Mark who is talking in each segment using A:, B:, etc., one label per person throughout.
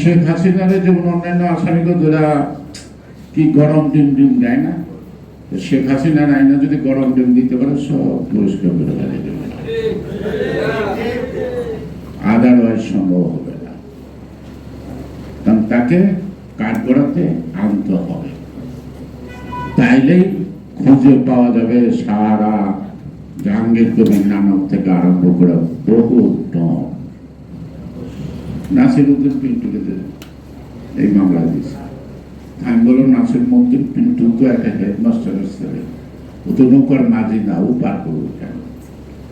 A: শেখ হাসিনারে যেমন অন্যান্য আসামিকে ধরা কি গরম ডিম ডিম দেয় না? শেখ হাসিনার আইনা যদি গরম ডিম দিতে পারে, সব পরিষ্কার করে দেবে। আদারওয়াইজ সম্ভব হবে না। কারণ তাকে কাঠগড়াতে আনতে হবে। তাইলেই খুঁজে পাওয়া যাবে সারা জাহাঙ্গীর কবির নানক থেকে আরম্ভ করে বহু ডন নাসির উদ্দিন পিন্টুকে এই মামলা দিয়েছে। আমি বললাম, নাসির মন্দির পিন্টু তো একটা হেডমাস্টারের ছেলে। ও তো নৌকার মাঝি না, ও পার করব কেন?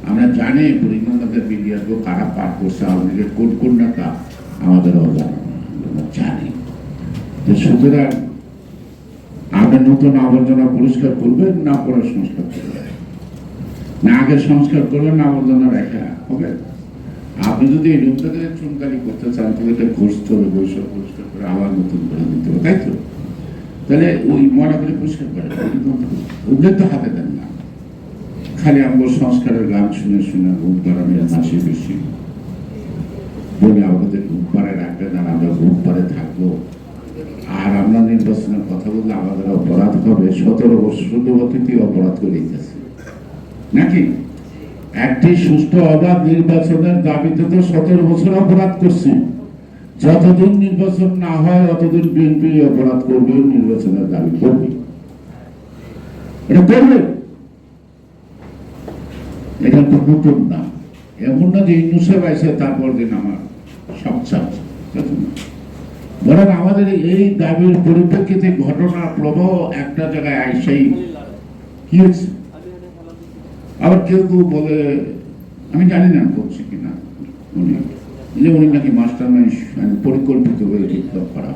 A: আমরা জানি পরিমাণদের বিডিআরকে কারা পার করছে আমাদের কোন কোন নেতা আমাদের অজানা। জানি। তো সুতরাং আপনি নতুন আবর্জনা পরিষ্কার করবেন, না পরে সংস্কার করবেন? না আগে সংস্কার করবেন আবর্জনা রেখা হবে? আপনি যদি এই রূপটাকে চুনকালি করতে চান, তাহলে এটা ঘষতে হবে বৈশাখ পরিষ্কার করে আবার নতুন করে দিতে হবে, তাই তো? তাহলে ওই মরাগুলি পরিষ্কার করে ওগুলো তো হাতে দেন না। খালি আমগো সংস্কারের গান শুনে শুনে ঘুম পাড়ানোর নাচে বেশি বলে আমাদের ঘুম পাড়ে রাখবেন আর আমরা ঘুম পাড়ে থাকব। আর আমরা নির্বাচনের কথা বললে আমাদের অপরাধ হবে। সতেরো বছর অতিথি অপরাধ করে দিতেছে নাকি? একটি সুষ্ঠু অবাধ নির্বাচনের দাবিতে তো সতেরো বছর অপরাধ করছি। যতদিন নির্বাচন না হয় ততদিন বিএনপি অপরাধ করবে নির্বাচনের দাবি করবে। এটা তো নতুন না। এমন না যে ইউনুসেফ আছে তারপর দিন আমার বরং আমাদের এই দাবির পরিপ্রেক্ষিতে ঘটনা প্রবাহ একটা জায়গায় আইসাই। কি হয়েছে? আবার কেউ কেউ বলে, আমি জানি না বলছি কিনা। উনি যে উনি নাকি মাস্টার মাইন্ড পরিকল্পিত হয়ে বিপ্লব করা